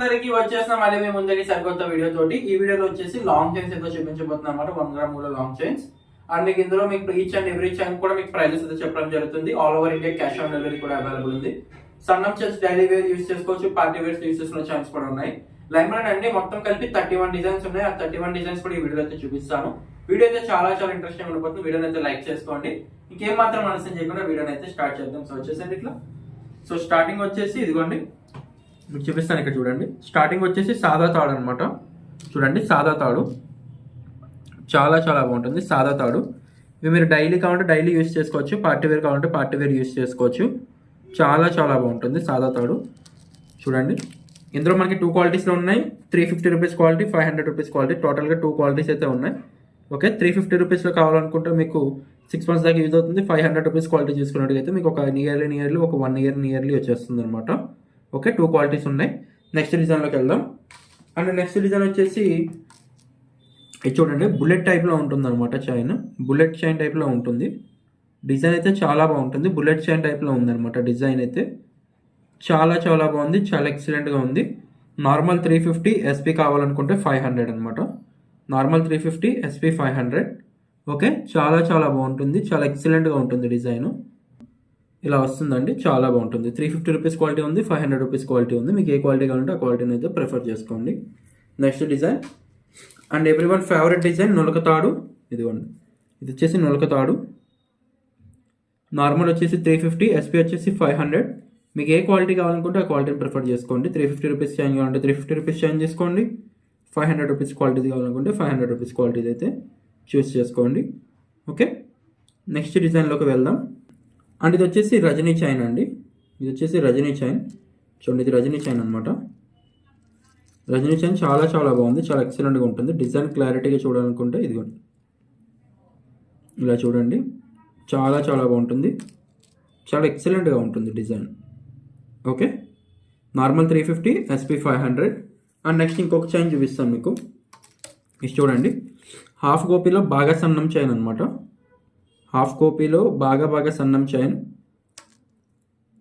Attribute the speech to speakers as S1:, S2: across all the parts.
S1: అందరికి వచ్చేసిన మళ్ళీ మేము ముందరికి సరికొత్త వీడియో తోటి. ఈ వీడియోలో వచ్చేసి లాంగ్ చైన్స్ అయితే చూపించబోతున్నాం అనమాట వన్ గ్రామ్ మూడు లాంగ్ చైన్స్ అండ్ మీకు ఇందులో మీకు ఈచ్ అండ్ ఎవ్రీ చైన్ కూడా మీకు ప్రైజెస్ అయితే చెప్పడం జరుగుతుంది. All over India cash on delivery కూడా అవైలబుల్ ఉంది. సన్నం చైన్స్ డైలీ వేర్ యూస్ చేసుకోవచ్చు. పార్టీ వేర్స్ యూస్ చేసుకునే ఛాన్స్ కూడా ఉన్నాయి. లైమ్రాన్ అండి మొత్తం కలిపి థర్టీ వన్ డిజైన్స్ ఉన్నాయి. ఆ థర్టీ వన్ డిజైన్స్ కూడా ఈ వీడియో అయితే చూపిస్తాను. వీడియో అయితే చాలా చాలా ఇంట్రెస్టింగ్ ఉండిపోతుంది వీడియోని అయితే లైక్ చేసుకోండి. ఇంకేం మాత్రం మనసు చేయకుండా వీడియోని అయితే స్టార్ట్ చేద్దాం. సో వచ్చేసండి ఇట్లా. సో స్టార్టింగ్ వచ్చేసి ఇదిగోండి. మీకు చూపిస్తాను ఇక్కడ చూడండి. స్టార్టింగ్ వచ్చేసి సాదా తాడు అనమాట చూడండి సాదా తాడు. చాలా చాలా బాగుంటుంది. సాదా తాడు. ఇవి మీరు డైలీ కావాలంటే డైలీ యూస్ చేసుకోవచ్చు. పార్టీ వేర్ కావాలంటే పార్టీ వేర్ యూస్ చేసుకోవచ్చు. చాలా చాలా బాగుంటుంది సాదా తాడు. చూడండి. ఇందులో మనకి టూ క్వాలిటీస్లో ఉన్నాయి. Three fifty rupees quality five hundred rupees quality టోటల్గా టూ క్వాలిటీస్ అయితే ఉన్నాయి. ఓకే త్రీ ఫిఫ్టీ రూపీస్లో కావాలనుకుంటే మీకు సిక్స్ మంత్స్ దాకా యూజ్ అవుతుంది. ఫైవ్ హండ్రెడ్ రూపీస్ క్వాలిటీ చూసుకున్నట్టయితే మీకు ఒక నియర్లీ నియర్లీ ఒక వన్ ఇయర్ నియర్లీ వచ్చేస్తుంది అనమాట ఓకే టూ క్వాలిటీస్ ఉన్నాయి. నెక్స్ట్ డిజైన్లోకి వెళ్దాం. అండ్ నెక్స్ట్ డిజైన్ వచ్చేసి ఇది చూడండి బుల్లెట్ టైప్లో ఉంటుంది అనమాట చైన్ బుల్లెట్ చైన్ టైప్లో ఉంటుంది. డిజైన్ అయితే చాలా బాగుంటుంది. బుల్లెట్ చైన్ టైప్లో ఉందన్నమాట డిజైన్ అయితే. చాలా చాలా బాగుంది. చాలా ఎక్సలెంట్గా ఉంది. నార్మల్ త్రీ ఫిఫ్టీ ఎస్పీ కావాలనుకుంటే ఫైవ్ హండ్రెడ్ అనమాట normal three fifty SP five hundred okay చాలా చాలా బాగుంటుంది. చాలా ఎక్సలెంట్గా ఉంటుంది డిజైను ఇలా వస్తుందండి. చాలా బాగుంటుంది. త్రీ ఫిఫ్టీ రూపీస్ క్వాలిటీ ఉంది ఫైవ్ హండ్రెడ్ రూపీస్ క్వాలిటీ ఉంది. మీకు ఏ క్వాలిటీ కావాలంటే ఆ క్వాలిటీని అయితే ప్రిఫర్ చేసుకోండి. Next design and every one favourite design నులకతాడు. ఇదిగోండి. ఇది వచ్చేసి నులకతాడు. నార్మల్ వచ్చేసి త్రీ ఫిఫ్టీ ఎస్పీ వచ్చేసి ఫైవ్ హండ్రెడ్ మీకు ఏ క్వాలిటీ కావాలనుకుంటే ఆ క్వాలిటీని ప్రిఫర్ చేసుకోండి. త్రీ ఫిఫ్టీ రూపీస్ చేంజ్ కావాలంటే త్రీ ఫిఫ్టీ రూపీస్ చేంజ్ చేసుకోండి. ఫైవ్ హండ్రెడ్ రూపీస్ క్వాలిటీ కావాలనుకుంటే ఫైవ్ హండ్రెడ్ రూపీస్ క్వాలిటీ అయితే చూస్ చేసుకోండి. ఓకే నెక్స్ట్ డిజైన్లోకి వెళ్దాం. అండ్ ఇది వచ్చేసి రజనీ చైన్ అండి. ఇది వచ్చేసి రజనీ చైన్. చూడండి ఇది రజనీ చైన్ అనమాట రజనీ చైన్ చాలా చాలా బాగుంది చాలా ఎక్సలెంట్గా ఉంటుంది. డిజైన్ క్లారిటీగా చూడాలనుకుంటే ఇదిగోండి. ఇలా చూడండి చాలా చాలా బాగుంటుంది. చాలా ఎక్సలెంట్గా ఉంటుంది design. Okay? Normal three fifty SP five hundred. And next ఇంకొక చైన్ చూపిస్తాను మీకు. ఇది చూడండి హాఫ్ గోపీలో బాగా సన్నం చైన్ అనమాట హాఫ్ కాపీలో బాగా బాగా సన్నం చైన్.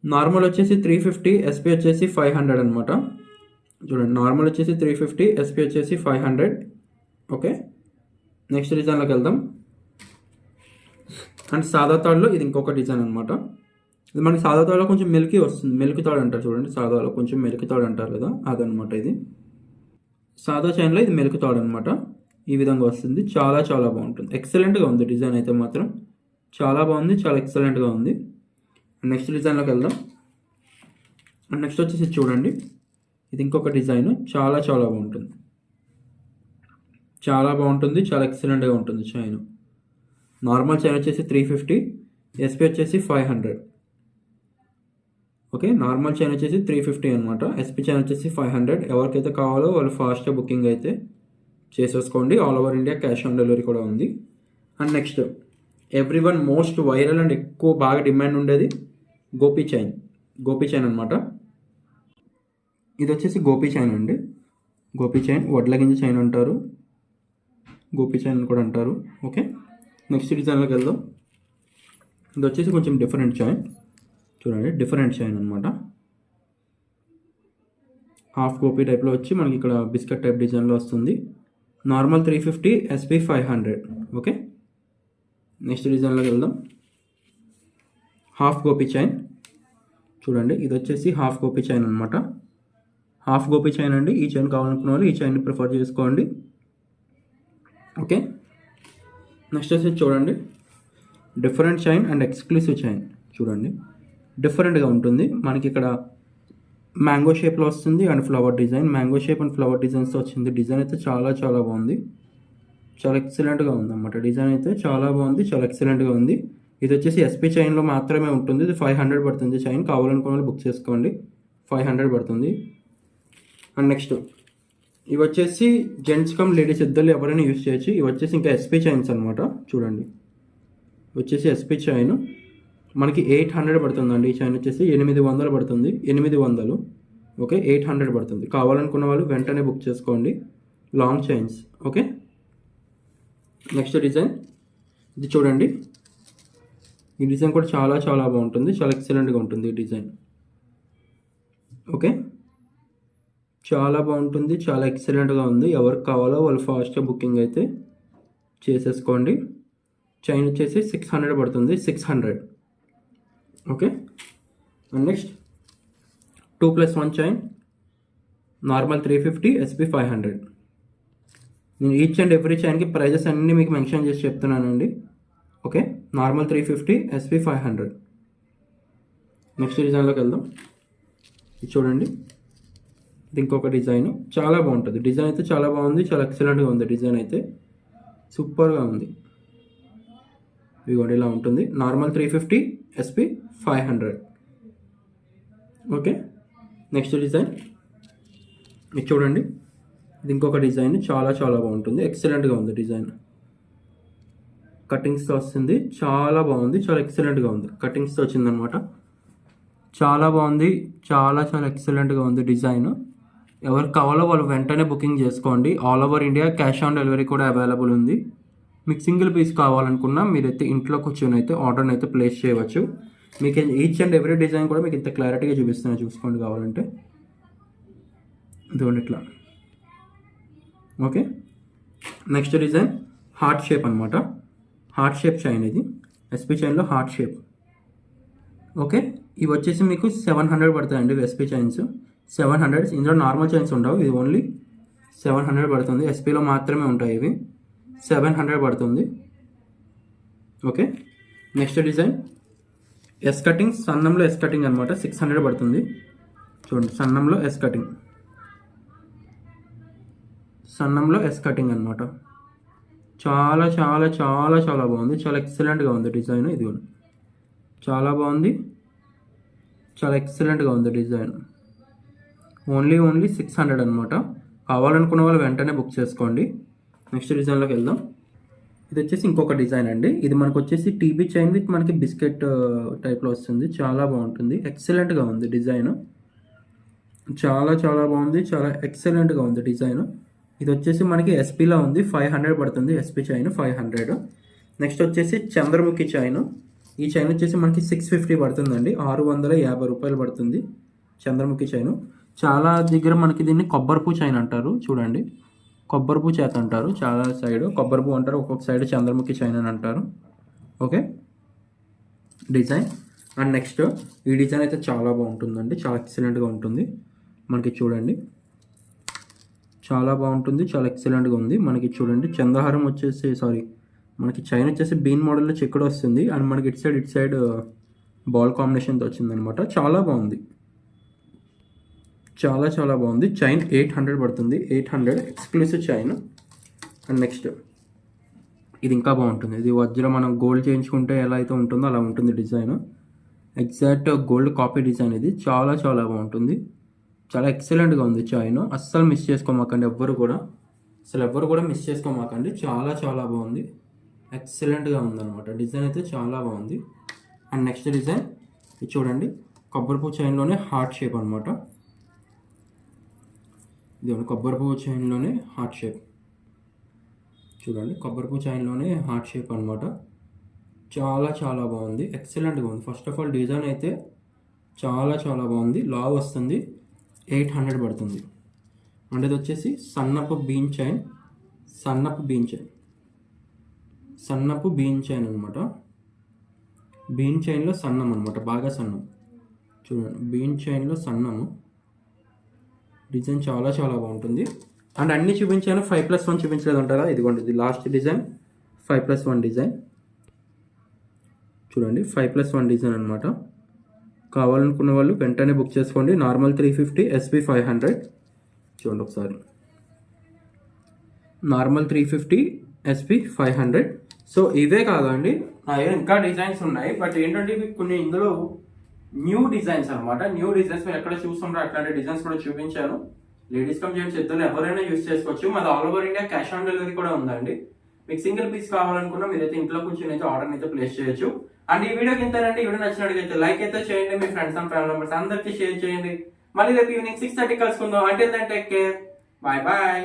S1: నార్మల్ వచ్చేసి త్రీ ఫిఫ్టీ ఎస్పీ వచ్చేసి ఫైవ్ హండ్రెడ్ అనమాట చూడండి నార్మల్ వచ్చేసి త్రీ ఫిఫ్టీ ఎస్పీ వచ్చేసి ఫైవ్ హండ్రెడ్ ఓకే నెక్స్ట్ డిజైన్లోకి వెళ్దాం. అండ్ సాదా తాడులో ఇది ఇంకొక డిజైన్ అనమాట ఇది మనకి సాదా తాడులో కొంచెం మెలికి వస్తుంది. మెలికి తాడు అంటారు చూడండి సాదాలో కొంచెం మెలికి తాడు అంటారు కదా అదనమాట ఇది. సాదా చైన్లో ఇది మెలికి తాడు అనమాట ఈ విధంగా వస్తుంది. చాలా చాలా బాగుంటుంది. ఎక్సలెంట్గా ఉంది డిజైన్ అయితే మాత్రం. చాలా బాగుంది చాలా ఎక్సలెంట్గా ఉంది. నెక్స్ట్ డిజైన్లోకి వెళ్దాం. అండ్ నెక్స్ట్ వచ్చేసి చూడండి. ఇది ఇంకొక డిజైన్ చాలా చాలా బాగుంటుంది. చాలా బాగుంటుంది చాలా ఎక్సలెంట్గా ఉంటుంది చైన్ నార్మల్ చైన్ వచ్చేసి త్రీ ఫిఫ్టీ ఎస్పీ వచ్చేసి five hundred okay normal chain వచ్చేసి త్రీ ఫిఫ్టీ అనమాట ఎస్పీ చైన్ వచ్చేసి ఫైవ్ హండ్రెడ్ ఎవరికైతే కావాలో వాళ్ళు ఫాస్ట్గా బుకింగ్ అయితే చేసేసుకోండి. All over India cash on delivery కూడా ఉంది. And next every one most viral and ఎక్కువ బాగా డిమాండ్ ఉండేది గోపీ చైన్ గోపీ చైన్ అనమాట ఇది వచ్చేసి గోపీ చైన్ అండి. గోపీ చైన్ వడ్ల గింజ చైన్ అంటారు. గోపీ చైన్ అని కూడా అంటారు. ఓకే నెక్స్ట్ డిజైన్లోకి వెళ్దాం. ఇది వచ్చేసి కొంచెం డిఫరెంట్ చైన్ చూడండి డిఫరెంట్ చైన్ అనమాట హాఫ్ గోపీ టైప్లో వచ్చి మనకి ఇక్కడ బిస్కెట్ టైప్ డిజైన్లో వస్తుంది. Normal three fifty S P five hundred okay next రీజన్లోకి వెళ్దాం. హాఫ్ గోపీ చైన్ చూడండి ఇది వచ్చేసి హాఫ్ గోపీ చైన్ అనమాట హాఫ్ గోపీ చైన్ అండి. ఈ చైన్ కావాలనుకున్న వాళ్ళు ఈ చైన్ని ప్రిఫర్ చేసుకోండి. ఓకే నెక్స్ట్ వచ్చేసి చూడండి. Different chain and exclusive chain చూడండి. డిఫరెంట్గా ఉంటుంది. మనకి ఇక్కడ మ్యాంగో షేప్లో వస్తుంది and flower design mango shape and flower డిజైన్స్తో వచ్చింది. డిజైన్ అయితే చాలా చాలా బాగుంది. చాలా ఎక్సలెంట్గా ఉంది అన్నమాట డిజైన్ అయితే చాలా బాగుంది చాలా ఎక్సలెంట్గా ఉంది. ఇది వచ్చేసి ఎస్పీ చైన్లో మాత్రమే ఉంటుంది. ఇది ఫైవ్ హండ్రెడ్ పడుతుంది చైన్ కావాలనుకున్న వాళ్ళు బుక్ చేసుకోండి. ఫైవ్ హండ్రెడ్ పడుతుంది. అండ్ నెక్స్ట్ ఇవి వచ్చేసి జెంట్స్ కమ్ లేడీస్ ఇద్దరు ఎవరైనా యూస్ చేయొచ్చు. ఇవి వచ్చేసి ఇంకా ఎస్పీ చైన్స్ అనమాట చూడండి. వచ్చేసి ఎస్పీ చైన్ మనకి ఎయిట్ హండ్రెడ్ పడుతుందండి. ఈ చైన్ వచ్చేసి ఎనిమిది వందలు పడుతుంది. ఎనిమిది వందలు. ఓకే ఎయిట్ హండ్రెడ్ పడుతుంది. కావాలనుకున్న వాళ్ళు వెంటనే బుక్ చేసుకోండి. Long chains okay next design ఇది చూడండి. ఈ డిజైన్ కూడా చాలా చాలా బాగుంటుంది. చాలా ఎక్సలెంట్గా ఉంటుంది ఈ డిజైన్ ఓకే చాలా బాగుంటుంది. చాలా ఎక్సలెంట్గా ఉంది. ఎవరికి కావాలో వాళ్ళు ఫాస్ట్గా బుకింగ్ అయితే చేసేసుకోండి. చైన్ వచ్చేసి సిక్స్ హండ్రెడ్ పడుతుంది. Six hundred okay and next two plus one chain normal three fifty SP five hundred నేను ఈచ్ అండ్ ఎవ్రీ చైన్కి ప్రైజెస్ అన్నీ మీకు మెన్షన్ చేసి చెప్తున్నానండి. Okay normal three fifty SP five hundred next డిజైన్లోకి వెళ్దాం. ఇది చూడండి. ఇది ఇంకొక డిజైన్ చాలా బాగుంటుంది. డిజైన్ అయితే చాలా బాగుంది. చాలా ఎక్సలెంట్గా ఉంది డిజైన్ అయితే. సూపర్గా ఉంది. ఇదిగోండి ఇలా ఉంటుంది. Normal three fifty SP five hundred okay next design ఇది చూడండి. ఇది ఇంకొక డిజైన్ చాలా చాలా బాగుంటుంది. ఎక్సలెంట్గా ఉంది డిజైన్. కటింగ్స్తో వస్తుంది. చాలా బాగుంది. చాలా ఎక్సలెంట్గా ఉంది. కటింగ్స్తో వచ్చిందనమాట. చాలా బాగుంది. చాలా చాలా ఎక్సలెంట్గా ఉంది డిజైన్. ఎవరికి కావాలో వాళ్ళు వెంటనే బుకింగ్ చేసుకోండి. All over India cash on delivery కూడా అవైలబుల్ ఉంది. మీకు సింగిల్ పీస్ కావాలనుకున్నా మీరైతే ఇంట్లో కూర్చొని అయితే ఆర్డర్ని అయితే ప్లేస్ చేయవచ్చు. మీకు ఈచ్ అండ్ ఎవ్రీ డిజైన్ కూడా మీకు ఇంత క్లారిటీగా చూపిస్తున్నా చూసుకోండి కావాలంటే. ఇదిగోండి ఇట్లా. Okay. Next design heart shape అనమాట హార్ట్ షేప్ చైన్ ఇది. ఎస్పీ చైన్లో హార్ట్ షేప్. ఓకే. ఇవి వచ్చేసి మీకు సెవెన్ హండ్రెడ్ పడుతాయండి ఎస్పీ చైన్స్. సెవెన్ హండ్రెడ్ ఇందులో నార్మల్ చైన్స్ ఉండవు. ఇది ఓన్లీ సెవెన్ హండ్రెడ్ పడుతుంది. ఎస్పీలో మాత్రమే ఉంటాయి ఇవి. సెవెన్ హండ్రెడ్ పడుతుంది. Okay. Next design S cutting సన్నంలో S cutting అనమాట సిక్స్ హండ్రెడ్ పడుతుంది. చూడండి సన్నంలో ఎస్ కటింగ్ సన్నంలో ఎస్ కటింగ్ అనమాట చాలా చాలా చాలా చాలా బాగుంది. చాలా ఎక్సలెంట్గా ఉంది డిజైన్ ఇది కూడా చాలా బాగుంది. చాలా ఎక్సలెంట్గా ఉంది design only only six hundred అనమాట కావాలనుకున్న వాళ్ళు వెంటనే బుక్ చేసుకోండి. నెక్స్ట్ డిజైన్లోకి వెళ్దాం. ఇది వచ్చేసి ఇంకొక డిజైన్ అండి. ఇది మనకు వచ్చేసి టీబీ చైన్ విత్ మనకి బిస్కెట్ టైప్లో uh, వస్తుంది. చాలా బాగుంటుంది. ఎక్సలెంట్గా ఉంది డిజైన్ చాలా చాలా బాగుంది. చాలా ఎక్సలెంట్గా ఉంది డిజైన్ ఇది వచ్చేసి మనకి ఎస్పీలో ఉంది. ఫైవ్ హండ్రెడ్ పడుతుంది. SP chain five hundred next వచ్చేసి చంద్రముఖి చైన్ ఈ చైన్ వచ్చేసి మనకి సిక్స్ ఫిఫ్టీ పడుతుందండి. ఆరు వందల యాభై రూపాయలు పడుతుంది చంద్రముఖి చైన్ చాలా దగ్గర మనకి దీన్ని కొబ్బరిపూ చైన్ అంటారు. చూడండి. కొబ్బరిపూ చేత అంటారు. చాలా సైడ్ కొబ్బరిపూ అంటారు. ఒక్కొక్క సైడ్ చంద్రముఖి చైన్ అని అంటారు. ఓకే డిజైన్ అండ్ నెక్స్ట్ ఈ డిజైన్ అయితే చాలా బాగుంటుందండి. చాలా ఎక్సలెంట్గా ఉంటుంది. మనకి చూడండి. చాలా బాగుంటుంది చాలా ఎక్సలెంట్గా ఉంది. మనకి చూడండి చందహారం వచ్చేసి సారీ మనకి చైన్ వచ్చేసి బీన్ మోడల్లో చెక్కడ వస్తుంది. అండ్ మనకి ఇటు సైడ్ ఇటు సైడ్ బాల్ కాంబినేషన్తో వచ్చిందనమాట చాలా బాగుంది. చాలా చాలా బాగుంది. చైన్ ఎయిట్ హండ్రెడ్ పడుతుంది. Eight hundred exclusive chain. And next ఇది ఇంకా బాగుంటుంది. ఇది వజ్ర మనం గోల్డ్ చేయించుకుంటే ఎలా అయితే ఉంటుందో అలా ఉంటుంది design. Exact gold copy design ఇది. చాలా చాలా బాగుంటుంది. చాలా ఎక్సలెంట్గా ఉంది చైన్ అస్సలు మిస్ చేసుకోమాకండి ఎవ్వరు కూడా. అసలు ఎవ్వరు కూడా మిస్ చేసుకోమాకండి. చాలా చాలా బాగుంది. ఎక్సలెంట్గా ఉందన్నమాట. డిజైన్ అయితే చాలా బాగుంది. అండ్ నెక్స్ట్ డిజైన్ ఇది చూడండి. కొబ్బరి పువ్వు చైన్లోనే హార్ట్ షేప్ అనమాట ఇది కొబ్బరి పువ్వు చైన్లోనే హార్ట్ షేప్ చూడండి కొబ్బరి పువ్వు చైన్లోనే హార్ట్ షేప్ అనమాట చాలా చాలా బాగుంది. ఎక్సలెంట్గా ఉంది. ఫస్ట్ ఆఫ్ ఆల్ డిజైన్ అయితే చాలా చాలా బాగుంది. లావ్ వస్తుంది. ఎయిట్ హండ్రెడ్ పడుతుంది. అంటే ఇది వచ్చేసి సన్నపు బీన్ చైన్ సన్నపు బీన్ చైన్. సన్నపు బీన్ చైన్ అనమాట బీన్ చైన్లో సన్నం అనమాట బాగా సన్నం. చూడండి బీన్ చైన్లో సన్నము. డిజైన్ చాలా చాలా బాగుంటుంది. అండ్ అన్ని చూపించాను ఫైవ్ ప్లస్ వన్ చూపించలేదు ఉంటారా ఇదిగోండి ఇది last design five plus one design. చూడండి ఫైవ్ ప్లస్ వన్ డిజైన్ అనమాట కావాలనుకున్న వాళ్ళు వెంటనే బుక్ చేసుకోండి. Normal three fifty SP five hundred. చూడండి ఒకసారి. Normal three fifty SP five hundred. So ఇవే కాదండి. నా దగ్గర ఇంకా డిజైన్స్ ఉన్నాయి. బట్ ఏంటంటే ఇవి కొన్ని ఇందులో న్యూ డిజైన్స్ అన్నమాట. న్యూ డిజైన్స్ మీరు ఎక్కడ చూస్తుంటారో అట్లాంటి డిజైన్స్ కూడా చూపించాను. లేడీస్ కమ్ జెంట్స్ ఇద్దరు ఎవరైనా యూస్ చేసుకోవచ్చు. మాది all over India cash on delivery కూడా ఉందండి. మీకు సింగిల్ పీస్ కావాలనుకున్నా మీరైతే ఇంట్లో కూర్చొని అయితే ఆర్డర్ అయితే ప్లేస్ చేయొచ్చు. అండ్ ఈ వీడియోకి ఇంతేనండి ఈ వీడియో నచ్చినట్టుగా లైక్ అయితే చేయండి మీ ఫ్రెండ్స్ అండ్ ఫ్యామిలీ మెంబర్స్ అందరికీ షేర్ చేయండి. మళ్ళీ రేపు ఈవినింగ్ సిక్స్ థర్టీ కలుసుకుందాం. అంటే టేక్ కేర్ బాయ్ బాయ్